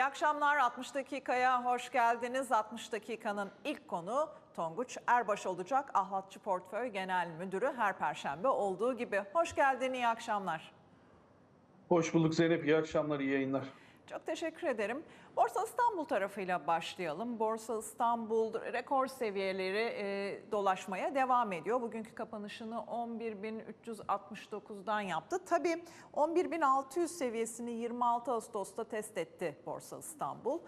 İyi akşamlar 60 dakikaya hoş geldiniz. 60 dakikanın ilk konu Tonguç Erbaş olacak. Ahlatçı Portföy Genel Müdürü her perşembe olduğu gibi. Hoş geldin, iyi akşamlar. Hoş bulduk Zeynep. İyi akşamlar, iyi yayınlar. Çok teşekkür ederim. Borsa İstanbul tarafıyla başlayalım. Borsa İstanbul rekor seviyeleri e, dolaşmaya devam ediyor. Bugünkü kapanışını 11.369'dan yaptı. Tabii 11.600 seviyesini 26 Ağustos'ta test etti Borsa İstanbul.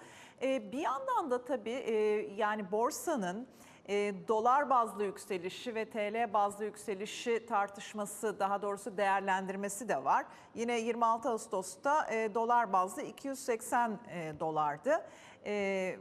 E, bir yandan da tabii e, yani borsanın e, dolar bazlı yükselişi ve TL bazlı yükselişi tartışması daha doğrusu değerlendirmesi de var. Yine 26 Ağustos'ta e, dolar bazlı 280 e, dolardı. E,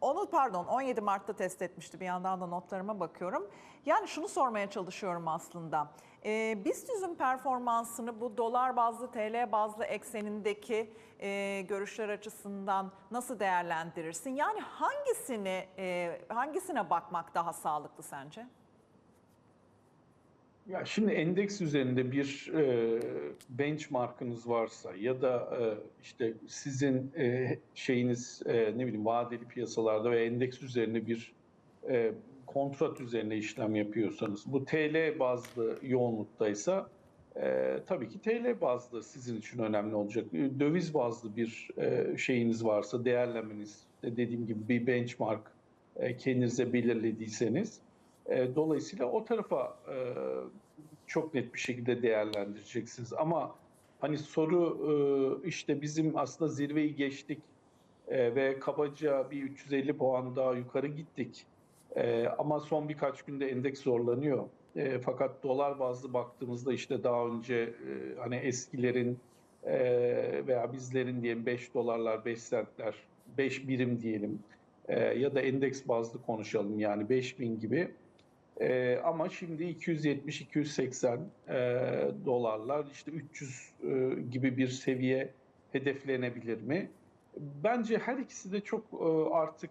onu pardon 17 Mart'ta test etmişti bir yandan da notlarıma bakıyorum. Yani şunu sormaya çalışıyorum aslında. Ee, BIST yüzün performansını bu dolar bazlı TL bazlı eksenindeki e, görüşler açısından nasıl değerlendirirsin? Yani hangisini e, hangisine bakmak daha sağlıklı sence? Ya şimdi endeks üzerinde bir e, benchmarkınız varsa ya da e, işte sizin e, şeyiniz e, ne bileyim vadeli piyasalarda ve endeks üzerine bir e, kontrat üzerine işlem yapıyorsanız bu TL bazlı yoğunluktaysa e, tabii ki TL bazlı sizin için önemli olacak. E, Döviz bazlı bir e, şeyiniz varsa değerlemeniz de dediğim gibi bir benchmark e, kendinize belirlediyseniz e, dolayısıyla o tarafa e, çok net bir şekilde değerlendireceksiniz. Ama hani soru e, işte bizim aslında zirveyi geçtik e, ve kabaca bir 350 puan daha yukarı gittik. E, ama son birkaç günde endeks zorlanıyor. E, fakat dolar bazlı baktığımızda işte daha önce e, hani eskilerin e, veya bizlerin diyelim 5 dolarlar 5 sentler 5 birim diyelim e, ya da endeks bazlı konuşalım yani 5000 gibi. E, ama şimdi 270-280 e, dolarlar işte 300 e, gibi bir seviye hedeflenebilir mi? Bence her ikisi de çok e, artık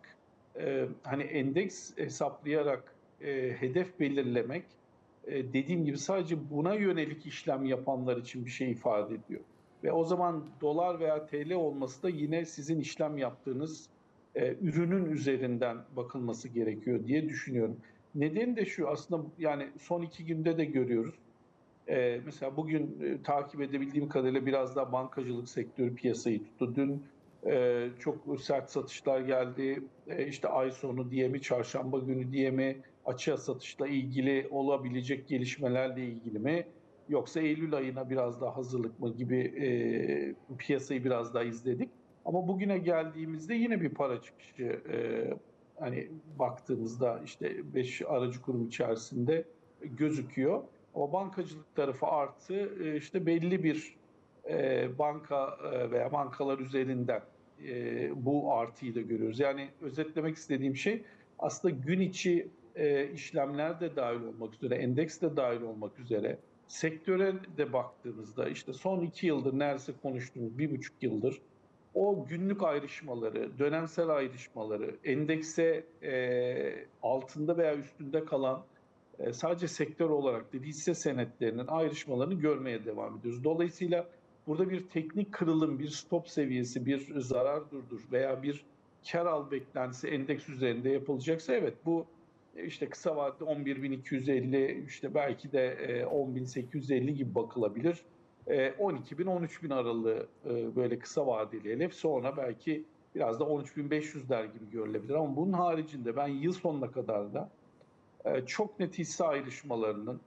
e, hani endeks hesaplayarak e, hedef belirlemek e, dediğim gibi sadece buna yönelik işlem yapanlar için bir şey ifade ediyor. Ve o zaman dolar veya TL olması da yine sizin işlem yaptığınız e, ürünün üzerinden bakılması gerekiyor diye düşünüyorum. Nedeni de şu aslında yani son iki günde de görüyoruz. Ee, mesela bugün e, takip edebildiğim kadarıyla biraz daha bankacılık sektörü piyasayı tuttu. Dün e, çok sert satışlar geldi. E, işte ay sonu diye mi, çarşamba günü diye mi, açığa satışla ilgili olabilecek gelişmelerle ilgili mi? Yoksa Eylül ayına biraz daha hazırlık mı gibi e, piyasayı biraz daha izledik. Ama bugüne geldiğimizde yine bir para çıkışı e, hani baktığımızda işte 5 aracı kurum içerisinde gözüküyor. O bankacılık tarafı artı e, işte belli bir e, banka e, veya bankalar üzerinden bu artıyı da görüyoruz. Yani özetlemek istediğim şey aslında gün içi işlemler de dahil olmak üzere, endeks de dahil olmak üzere sektöre de baktığımızda işte son iki yıldır neredeyse konuştuğumuz bir buçuk yıldır o günlük ayrışmaları, dönemsel ayrışmaları, endekse e, altında veya üstünde kalan e, sadece sektör olarak değil hisse senetlerinin ayrışmalarını görmeye devam ediyoruz. Dolayısıyla burada bir teknik kırılım, bir stop seviyesi, bir zarar durdur veya bir kar al beklentisi endeks üzerinde yapılacaksa evet bu işte kısa vadede 11.250 işte belki de 10.850 gibi bakılabilir. 12 bin 13 bin aralığı e, böyle kısa vadeli hedef sonra belki biraz da 13.500'ler gibi görülebilir ama bunun haricinde ben yıl sonuna kadar da e, çok net hisse ayrışmalarının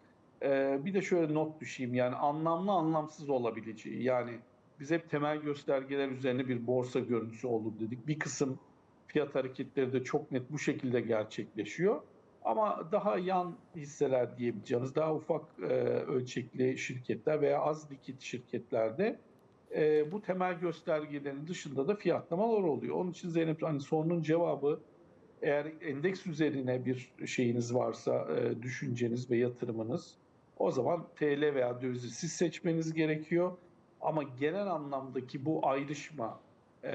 e, bir de şöyle not düşeyim yani anlamlı anlamsız olabileceği yani biz hep temel göstergeler üzerine bir borsa görüntüsü olur dedik. Bir kısım fiyat hareketleri de çok net bu şekilde gerçekleşiyor. Ama daha yan hisseler diyebileceğimiz daha ufak e, ölçekli şirketler veya az likit şirketlerde e, bu temel göstergelerin dışında da fiyatlamalar oluyor. Onun için Zeynep hani sorunun cevabı eğer endeks üzerine bir şeyiniz varsa e, düşünceniz ve yatırımınız o zaman TL veya dövizi siz seçmeniz gerekiyor. Ama genel anlamdaki bu ayrışma e,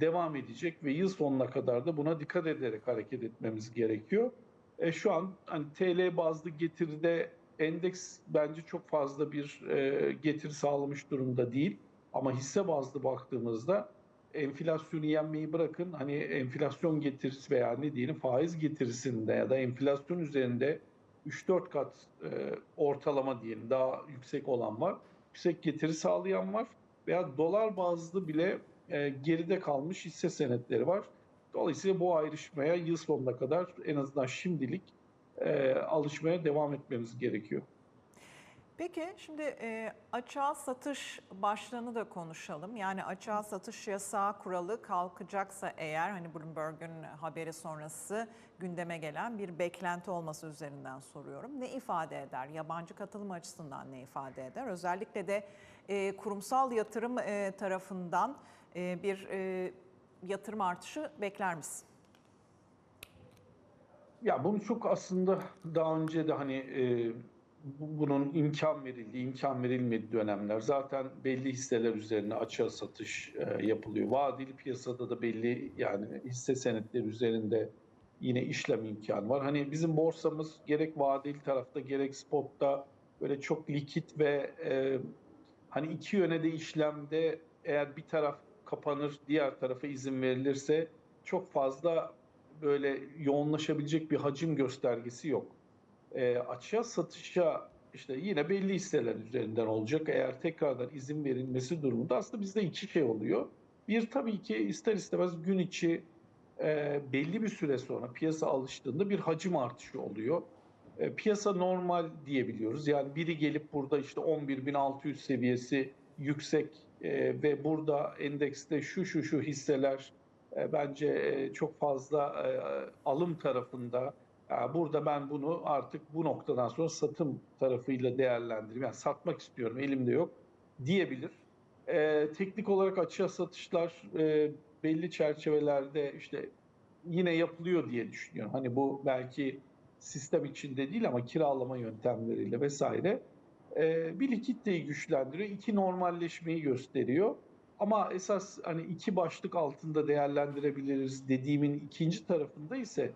devam edecek ve yıl sonuna kadar da buna dikkat ederek hareket etmemiz gerekiyor. E, şu an hani TL bazlı getiride endeks bence çok fazla bir e, getiri sağlamış durumda değil. Ama hisse bazlı baktığımızda enflasyonu yenmeyi bırakın hani enflasyon getirisi veya ne diyelim faiz getirisinde ya da enflasyon üzerinde 3-4 kat e, ortalama diyelim daha yüksek olan var. Yüksek getiri sağlayan var veya dolar bazlı bile e, geride kalmış hisse senetleri var. Dolayısıyla bu ayrışmaya yıl sonuna kadar en azından şimdilik e, alışmaya devam etmemiz gerekiyor. Peki şimdi e, açığa satış başlığını da konuşalım. Yani açığa satış yasağı kuralı kalkacaksa eğer hani Bloomberg'un haberi sonrası gündeme gelen bir beklenti olması üzerinden soruyorum. Ne ifade eder? Yabancı katılım açısından ne ifade eder? Özellikle de e, kurumsal yatırım e, tarafından e, bir e, yatırım artışı bekler misin? Ya bunu çok aslında daha önce de hani e, bunun imkan verildiği, imkan verilmediği dönemler zaten belli hisseler üzerine açığa satış e, yapılıyor. Vadeli piyasada da belli yani hisse senetleri üzerinde yine işlem imkanı var. Hani bizim borsamız gerek vadeli tarafta gerek spotta böyle çok likit ve e, hani iki yöne de işlemde eğer bir taraf kapanır diğer tarafa izin verilirse çok fazla böyle yoğunlaşabilecek bir hacim göstergesi yok. E, açığa satışa işte yine belli hisseler üzerinden olacak. Eğer tekrardan izin verilmesi durumunda aslında bizde iki şey oluyor. Bir tabii ki ister istemez gün içi e, belli bir süre sonra piyasa alıştığında bir hacim artışı oluyor. E, piyasa normal diyebiliyoruz. Yani biri gelip burada işte 11.600 seviyesi yüksek e, ve burada endekste şu şu şu hisseler e, bence e, çok fazla e, alım tarafında. Burada ben bunu artık bu noktadan sonra satım tarafıyla değerlendireyim. Yani satmak istiyorum, elimde yok diyebilir. E, teknik olarak açığa satışlar e, belli çerçevelerde işte yine yapılıyor diye düşünüyorum. Hani bu belki sistem içinde değil ama kiralama yöntemleriyle vesaire e, bir likiditeyi güçlendiriyor. iki normalleşmeyi gösteriyor. Ama esas hani iki başlık altında değerlendirebiliriz dediğimin ikinci tarafında ise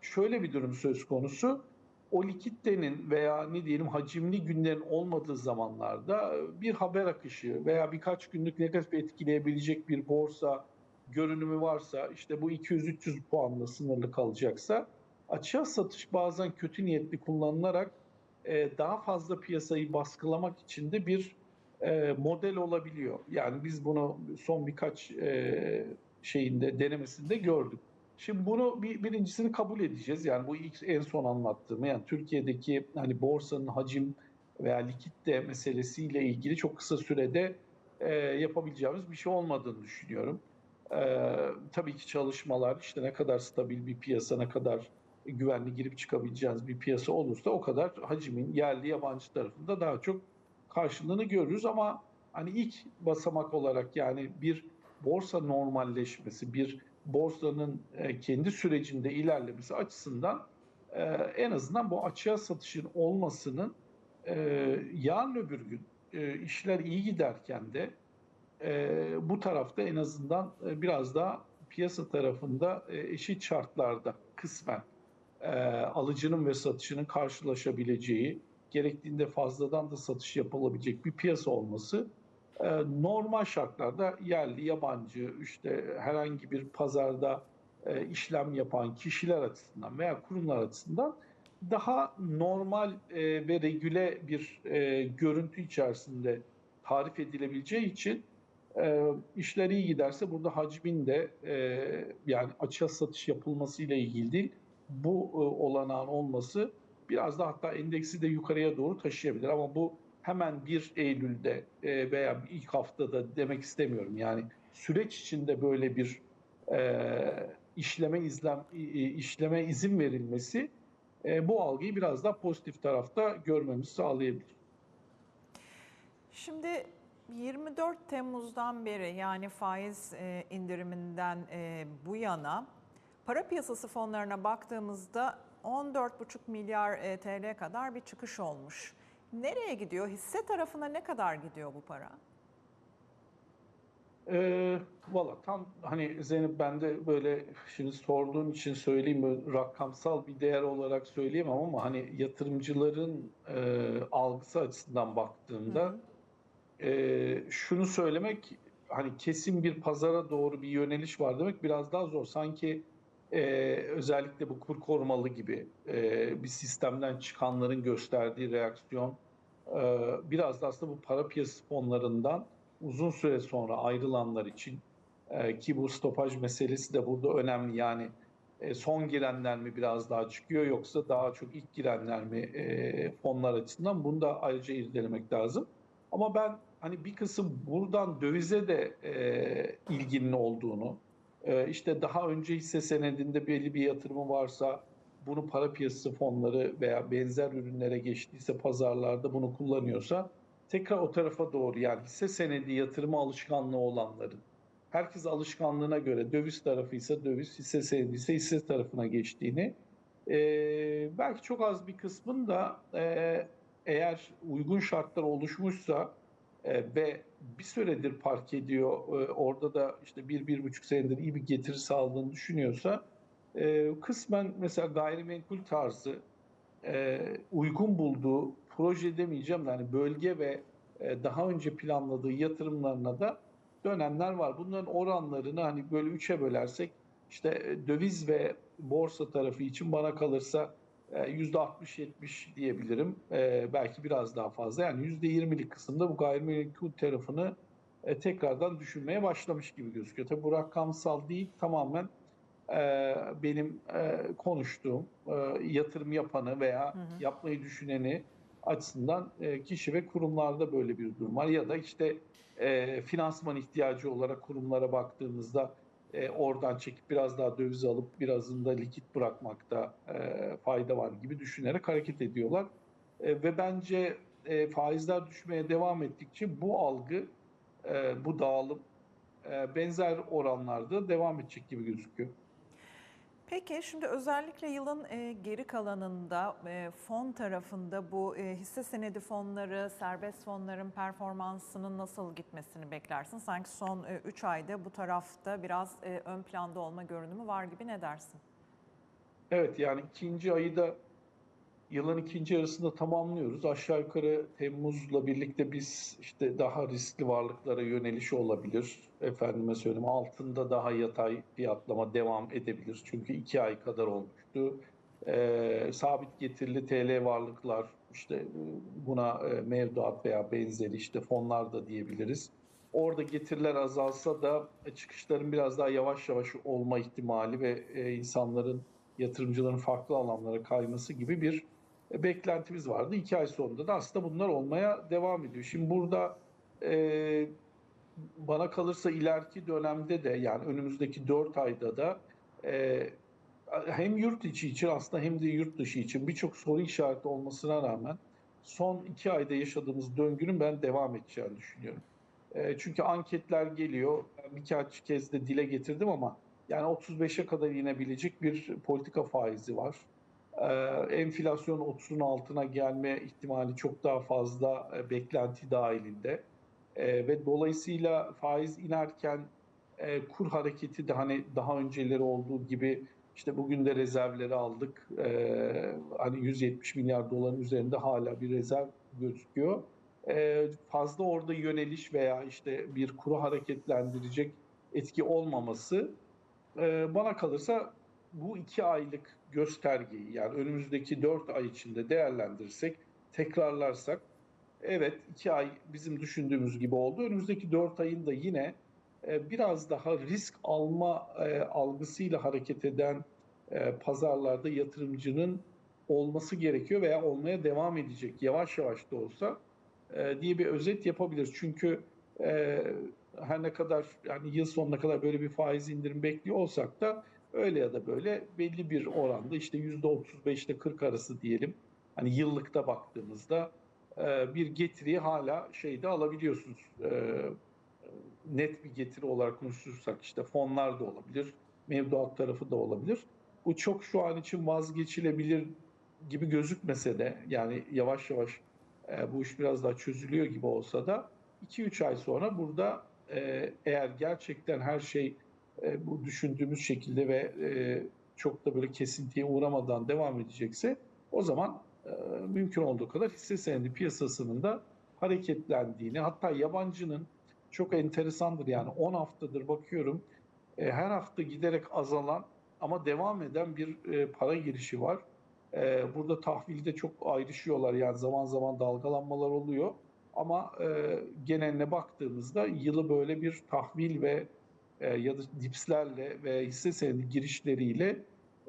şöyle bir durum söz konusu. O likiditenin veya ne diyelim hacimli günlerin olmadığı zamanlarda bir haber akışı veya birkaç günlük negatif etkileyebilecek bir borsa görünümü varsa işte bu 200-300 puanla sınırlı kalacaksa açığa satış bazen kötü niyetli kullanılarak e, daha fazla piyasayı baskılamak için de bir e, model olabiliyor. Yani biz bunu son birkaç e, şeyinde denemesinde gördük. Şimdi bunu bir, birincisini kabul edeceğiz. Yani bu ilk en son anlattığım yani Türkiye'deki hani borsanın hacim veya likitte meselesiyle ilgili çok kısa sürede e, yapabileceğimiz bir şey olmadığını düşünüyorum. E, tabii ki çalışmalar işte ne kadar stabil bir piyasa, ne kadar güvenli girip çıkabileceğiniz bir piyasa olursa o kadar hacimin yerli yabancı tarafında daha çok karşılığını görürüz ama hani ilk basamak olarak yani bir borsa normalleşmesi, bir borsanın e, kendi sürecinde ilerlemesi açısından e, en azından bu açığa satışın olmasının e, yarın öbür gün işler iyi giderken de bu tarafta en azından biraz daha piyasa tarafında eşit şartlarda kısmen alıcının ve satışının karşılaşabileceği gerektiğinde fazladan da satış yapılabilecek bir piyasa olması normal şartlarda yerli, yabancı, işte herhangi bir pazarda e, işlem yapan kişiler açısından veya kurumlar açısından daha normal e, ve regüle bir görüntü içerisinde tarif edilebileceği için işler iyi giderse burada hacmin de yani açığa satış yapılması ile ilgili değil bu olanağın olması biraz da hatta endeksi de yukarıya doğru taşıyabilir. Ama bu hemen 1 Eylül'de e, veya ilk haftada demek istemiyorum. Yani süreç içinde böyle bir e, işleme izlem işleme izin verilmesi e, bu algıyı biraz daha pozitif tarafta görmemizi sağlayabilir. Şimdi 24 Temmuz'dan beri yani faiz indiriminden bu yana para piyasası fonlarına baktığımızda 14,5 milyar TL kadar bir çıkış olmuş. Nereye gidiyor? Hisse tarafına ne kadar gidiyor bu para? Ee, Valla tam hani Zeynep ben de böyle şimdi sorduğun için söyleyeyim böyle rakamsal bir değer olarak söyleyemem ama hani yatırımcıların e, algısı açısından baktığımda e, şunu söylemek hani kesin bir pazara doğru bir yöneliş var demek biraz daha zor. Sanki e, özellikle bu kur korumalı gibi e, bir sistemden çıkanların gösterdiği reaksiyon e, biraz da aslında bu para piyasası fonlarından uzun süre sonra ayrılanlar için e, ki bu stopaj meselesi de burada önemli. Yani e, son girenler mi biraz daha çıkıyor yoksa daha çok ilk girenler mi e, fonlar açısından bunu da ayrıca irdelemek lazım. Ama ben hani bir kısım buradan dövize de e, ilginin olduğunu, işte daha önce hisse senedinde belli bir yatırımı varsa bunu para piyasası fonları veya benzer ürünlere geçtiyse pazarlarda bunu kullanıyorsa tekrar o tarafa doğru yani hisse senedi yatırımı alışkanlığı olanların herkes alışkanlığına göre döviz tarafı ise döviz, hisse senedi ise hisse tarafına geçtiğini e, belki çok az bir kısmın da e, eğer uygun şartlar oluşmuşsa e, ve bir süredir park ediyor, e, orada da işte bir, bir buçuk senedir iyi bir getiri sağladığını düşünüyorsa e, kısmen mesela gayrimenkul tarzı uygun bulduğu proje demeyeceğim de hani bölge ve daha önce planladığı yatırımlarına da dönenler var. Bunların oranlarını hani böyle üçe bölersek işte döviz ve borsa tarafı için bana kalırsa %60-70 diyebilirim. E, belki biraz daha fazla. Yani %20'lik kısımda bu gayrimenkul tarafını e, tekrardan düşünmeye başlamış gibi gözüküyor. Tabii bu rakamsal değil tamamen e, benim e, konuştuğum e, yatırım yapanı veya Hı hı. yapmayı düşüneni açısından e, kişi ve kurumlarda böyle bir durum var. Ya da işte e, finansman ihtiyacı olarak kurumlara baktığımızda e, oradan çekip biraz daha döviz alıp birazını da likit bırakmakta e, fayda var gibi düşünerek hareket ediyorlar. E, ve bence e, faizler düşmeye devam ettikçe bu algı, e, bu dağılım e, benzer oranlarda devam edecek gibi gözüküyor. Peki şimdi özellikle yılın e, geri kalanında e, fon tarafında bu e, hisse senedi fonları, serbest fonların performansının nasıl gitmesini beklersin? Sanki son 3 ayda bu tarafta biraz ön planda olma görünümü var gibi ne dersin? Evet yani ikinci ayı da yılın ikinci yarısında tamamlıyoruz. Aşağı yukarı Temmuz'la birlikte biz işte daha riskli varlıklara yöneliş olabilir. Efendime söyleyeyim altında daha yatay fiyatlama devam edebilir. Çünkü iki ay kadar olmuştu. Ee, sabit getirili TL varlıklar işte e, buna e, mevduat veya benzeri işte fonlar da diyebiliriz. Orada getiriler azalsa da e, çıkışların biraz daha yavaş yavaş olma ihtimali ve e, insanların yatırımcıların farklı alanlara kayması gibi bir e, beklentimiz vardı. İki ay sonunda da aslında bunlar olmaya devam ediyor. Şimdi burada e, bana kalırsa ileriki dönemde de yani önümüzdeki dört ayda da e, hem yurt içi için aslında hem de yurt dışı için birçok soru işareti olmasına rağmen son iki ayda yaşadığımız döngünün ben devam edeceğini düşünüyorum. E, çünkü anketler geliyor. Ben birkaç kez de dile getirdim ama yani 35'e kadar inebilecek bir politika faizi var. Ee, enflasyon 30'un altına gelme ihtimali çok daha fazla e, beklenti dahilinde. Ee, ve dolayısıyla faiz inerken e, kur hareketi de hani daha önceleri olduğu gibi işte bugün de rezervleri aldık. Ee, hani 170 milyar doların üzerinde hala bir rezerv gözüküyor. Fazla orada yöneliş veya işte bir kuru hareketlendirecek etki olmaması e, bana kalırsa bu iki aylık göstergeyi yani önümüzdeki dört ay içinde değerlendirirsek, tekrarlarsak evet iki ay bizim düşündüğümüz gibi oldu. Önümüzdeki dört ayın da yine e, biraz daha risk alma e, algısıyla hareket eden e, pazarlarda yatırımcının olması gerekiyor veya olmaya devam edecek yavaş yavaş da olsa diye bir özet yapabiliriz. Çünkü her ne kadar yani yıl sonuna kadar böyle bir faiz indirim bekliyor olsak da öyle ya da böyle belli bir oranda işte yüzde 35 ile 40 arası diyelim. Hani yıllıkta baktığımızda e, bir getiriyi hala şeyde alabiliyorsunuz. E, net bir getiri olarak konuşursak işte fonlar da olabilir, mevduat tarafı da olabilir. Bu çok şu an için vazgeçilebilir gibi gözükmese de yani yavaş yavaş e, bu iş biraz daha çözülüyor gibi olsa da 2-3 ay sonra burada eğer gerçekten her şey e, bu düşündüğümüz şekilde ve e, çok da böyle kesintiye uğramadan devam edecekse o zaman e, mümkün olduğu kadar hisse senedi piyasasının da hareketlendiğini hatta yabancının çok enteresandır yani 10 haftadır bakıyorum e, her hafta giderek azalan ama devam eden bir e, para girişi var. E, burada tahvilde çok ayrışıyorlar yani zaman zaman dalgalanmalar oluyor. Ama e, geneline baktığımızda yılı böyle bir tahvil ve e, ya da dipslerle ve hisse senedi girişleriyle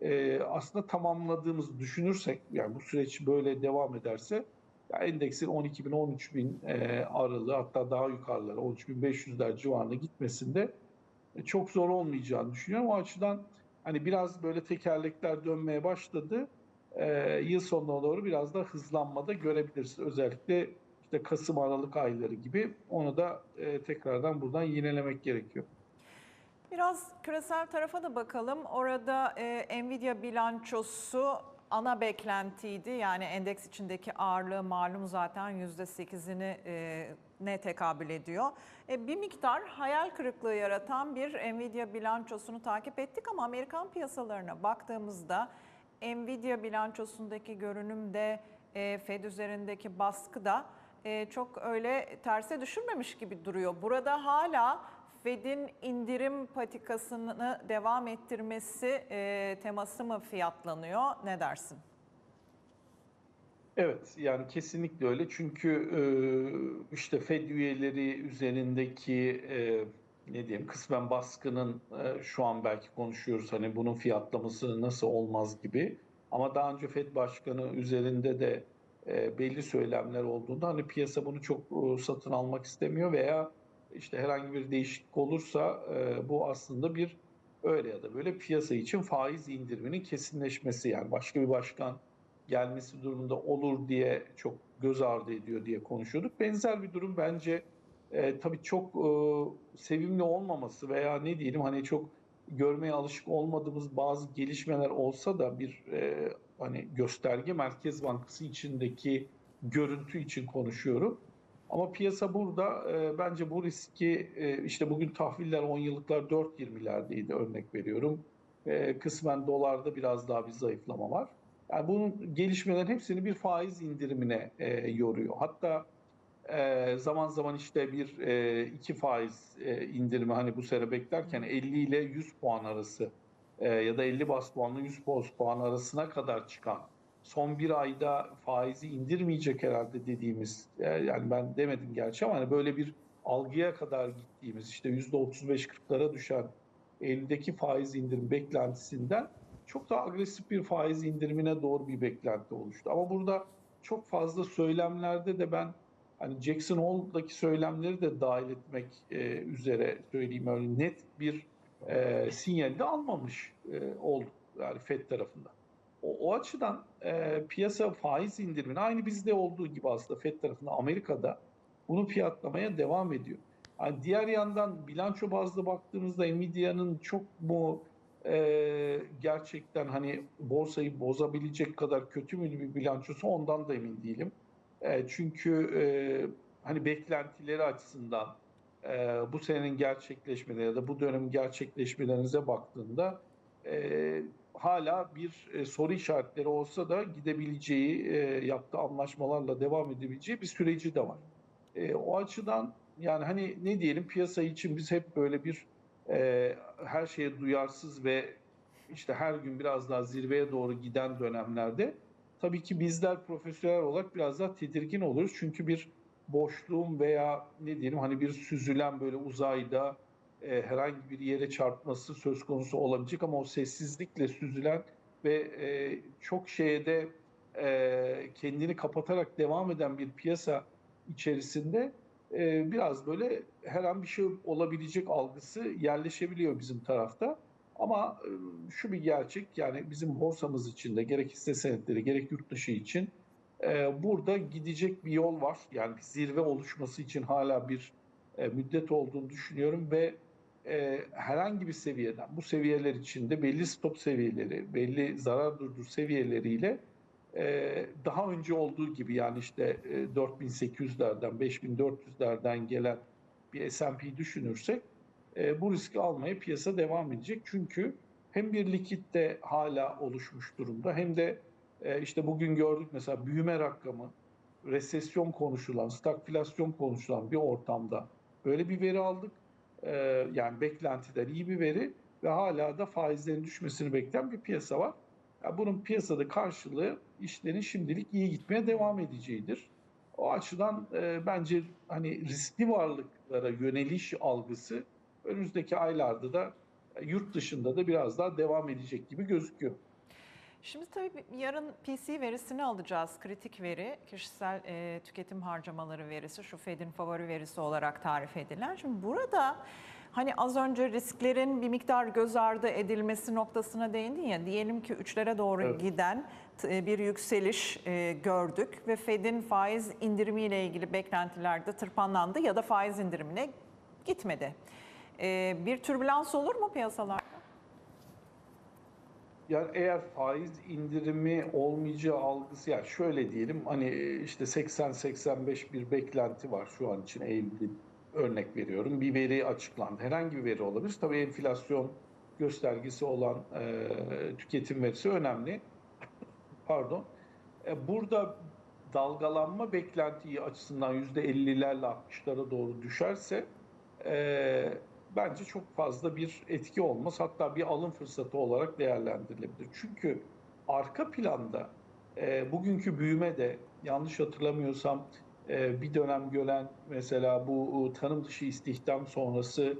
e, aslında tamamladığımızı düşünürsek yani bu süreç böyle devam ederse ya endeksin 12 bin 13 bin e, aralığı hatta daha yukarılara 13.500'ler civarına gitmesinde e, çok zor olmayacağını düşünüyorum. O açıdan hani biraz böyle tekerlekler dönmeye başladı. Yıl sonuna doğru biraz da hızlanmada görebiliriz. Özellikle işte Kasım Aralık ayları gibi onu da tekrardan buradan yinelemek gerekiyor. Biraz küresel tarafa da bakalım. Orada e, Nvidia bilançosu ana beklentiydi. Yani endeks içindeki ağırlığı malum zaten %8'ini e, ne tekabül ediyor. E, bir miktar hayal kırıklığı yaratan bir Nvidia bilançosunu takip ettik ama Amerikan piyasalarına baktığımızda Nvidia bilançosundaki görünüm de e, Fed üzerindeki baskı da e, çok öyle terse düşürmemiş gibi duruyor. Burada hala Fed'in indirim patikasını devam ettirmesi e, teması mı fiyatlanıyor? Ne dersin? Evet yani kesinlikle öyle çünkü e, işte Fed üyeleri üzerindeki e, ne diyeyim kısmen baskının e, şu an belki konuşuyoruz hani bunun fiyatlaması nasıl olmaz gibi ama daha önce Fed başkanı üzerinde de e, belli söylemler olduğunda hani piyasa bunu çok e, satın almak istemiyor veya işte herhangi bir değişiklik olursa e, bu aslında bir öyle ya da böyle piyasa için faiz indiriminin kesinleşmesi yani başka bir başkan gelmesi durumunda olur diye çok göz ardı ediyor diye konuşuyorduk. Benzer bir durum bence e, tabii çok e, sevimli olmaması veya ne diyelim hani çok görmeye alışık olmadığımız bazı gelişmeler olsa da bir e, hani gösterge Merkez Bankası içindeki görüntü için konuşuyorum. Ama piyasa burada e, bence bu riski e, işte bugün tahviller 10 yıllıklar 4.20'lerdeydi örnek veriyorum. E, kısmen dolarda biraz daha bir zayıflama var. Yani bunun gelişmelerin hepsini bir faiz indirimine e, yoruyor. Hatta e, zaman zaman işte bir e, iki faiz e, indirimi hani bu sene beklerken 50 ile 100 puan arası e, ya da 50 bas puanla 100 bas puan arasına kadar çıkan son bir ayda faizi indirmeyecek herhalde dediğimiz e, yani ben demedim gerçi ama hani böyle bir algıya kadar gittiğimiz işte %35-40'lara düşen Eylül'deki faiz indirim beklentisinden çok daha agresif bir faiz indirimine doğru bir beklenti oluştu. Ama burada çok fazla söylemlerde de ben hani Jackson Hole'daki söylemleri de dahil etmek e, üzere söyleyeyim öyle net bir e, sinyal de almamış e, oldu yani Fed tarafından. O, o açıdan e, piyasa faiz indirimini aynı bizde olduğu gibi aslında Fed tarafında Amerika'da bunu fiyatlamaya devam ediyor. Yani diğer yandan bilanço bazlı baktığımızda Nvidia'nın çok mu e, gerçekten hani borsayı bozabilecek kadar kötü mü bir bilançosu ondan da emin değilim. E, çünkü e, hani beklentileri açısından e, bu senenin gerçekleşmeleri ya da bu dönemin gerçekleşmelerinize baktığında e, hala bir e, soru işaretleri olsa da gidebileceği, e, yaptığı anlaşmalarla devam edebileceği bir süreci de var. E, o açıdan yani hani ne diyelim piyasa için biz hep böyle bir e, her şeye duyarsız ve işte her gün biraz daha zirveye doğru giden dönemlerde tabii ki bizler profesyonel olarak biraz daha tedirgin oluruz. Çünkü bir boşluğun veya ne diyelim hani bir süzülen böyle uzayda e, herhangi bir yere çarpması söz konusu olabilecek ama o sessizlikle süzülen ve e, çok şeyde e, kendini kapatarak devam eden bir piyasa içerisinde e, biraz böyle her an bir şey olabilecek algısı yerleşebiliyor bizim tarafta. Ama e, şu bir gerçek yani bizim borsamız için de gerek hisse senetleri gerek yurt dışı için e, burada gidecek bir yol var. Yani zirve oluşması için hala bir e, müddet olduğunu düşünüyorum ve e, herhangi bir seviyeden bu seviyeler içinde belli stop seviyeleri, belli zarar durdur seviyeleriyle e, daha önce olduğu gibi yani işte e, 4800'lerden 5400'lerden gelen bir S&P düşünürsek e, bu riski almaya piyasa devam edecek. Çünkü hem bir likit de hala oluşmuş durumda hem de e, işte bugün gördük mesela büyüme rakamı resesyon konuşulan, stagflasyon konuşulan bir ortamda böyle bir veri aldık. Ee, yani beklentiden iyi bir veri ve hala da faizlerin düşmesini bekleyen bir piyasa var. Ya bunun piyasada karşılığı işlerin şimdilik iyi gitmeye devam edeceğidir. O açıdan e, bence hani riskli varlıklara yöneliş algısı önümüzdeki aylarda da e, yurt dışında da biraz daha devam edecek gibi gözüküyor. Şimdi tabii yarın PC verisini alacağız. Kritik veri, kişisel e, tüketim harcamaları verisi, şu Fed'in favori verisi olarak tarif edilen. Şimdi burada hani az önce risklerin bir miktar göz ardı edilmesi noktasına değindin ya. Diyelim ki üçlere doğru Evet. giden e, bir yükseliş e, gördük ve Fed'in faiz indirimiyle ilgili beklentilerde tırpanlandı ya da faiz indirimine gitmedi. E, bir türbülans olur mu piyasalarda? Yani eğer faiz indirimi olmayacağı algısı yani şöyle diyelim hani işte 80-85 bir beklenti var şu an için Eylül'de örnek veriyorum. Bir veri açıklandı. Herhangi bir veri olabilir. Tabii enflasyon göstergesi olan e, tüketim verisi önemli. Pardon. E, burada dalgalanma beklentiyi açısından %50'lerle 60'lara doğru düşerse e, bence çok fazla bir etki olmaz. Hatta bir alım fırsatı olarak değerlendirilebilir. Çünkü arka planda e, bugünkü büyüme de yanlış hatırlamıyorsam e, bir dönem gören mesela bu e, tanım dışı istihdam sonrası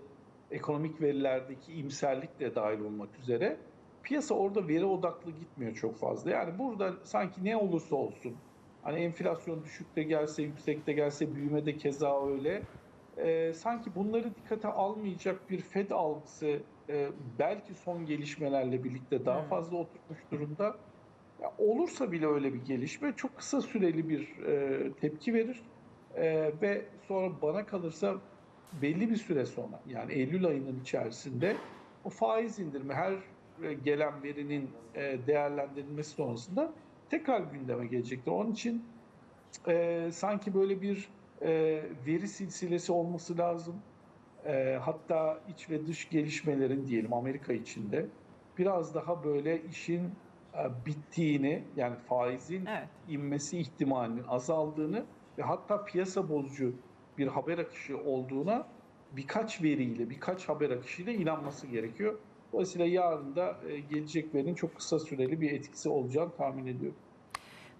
ekonomik verilerdeki imserlik de dahil olmak üzere piyasa orada veri odaklı gitmiyor çok fazla. Yani burada sanki ne olursa olsun hani enflasyon düşükte gelse yüksekte gelse büyüme de keza öyle e, sanki bunları dikkate almayacak bir Fed algısı e, belki son gelişmelerle birlikte daha Evet. fazla oturmuş durumda. Ya olursa bile öyle bir gelişme çok kısa süreli bir e, tepki verir E, ve sonra bana kalırsa belli bir süre sonra yani Eylül ayının içerisinde o faiz indirimi her e, gelen verinin e, değerlendirilmesi sonrasında tekrar gündeme gelecektir. Onun için e, sanki böyle bir e, veri silsilesi olması lazım. E, hatta iç ve dış gelişmelerin diyelim Amerika içinde biraz daha böyle işin e, bittiğini yani faizin Evet. inmesi ihtimalinin azaldığını ve hatta piyasa bozucu bir haber akışı olduğuna birkaç veriyle, birkaç haber akışıyla inanması gerekiyor. Dolayısıyla yarın da e, gelecek verinin çok kısa süreli bir etkisi olacağını tahmin ediyorum.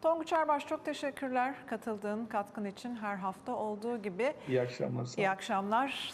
Tonguç Erbaş çok teşekkürler katıldığın katkın için her hafta olduğu gibi. İyi akşamlar. İyi akşamlar.